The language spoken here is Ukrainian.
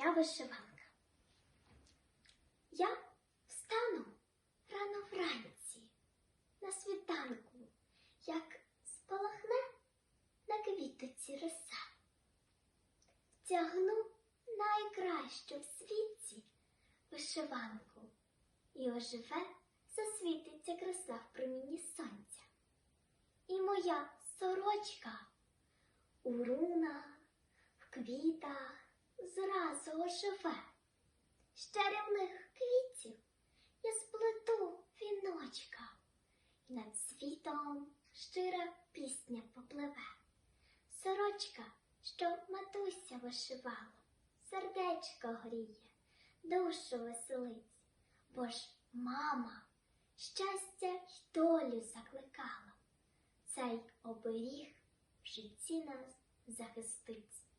моя вишиванка. Я встану рано вранці, на світанку, як спалахне на квітоці роса. Втягну найкращу в світі вишиванку, і оживе, засвітиться краса в промінні сонця. І моя сорочка у рунах, в квітах зразу оживе. З чарівних квітів я сплету віночка, і над світом щира пісня попливе. Сорочка, що матуся вишивала, сердечко гріє, душу веселить, бо ж мама щастя й долю закликала. Цей оберіг в житті нас захистить.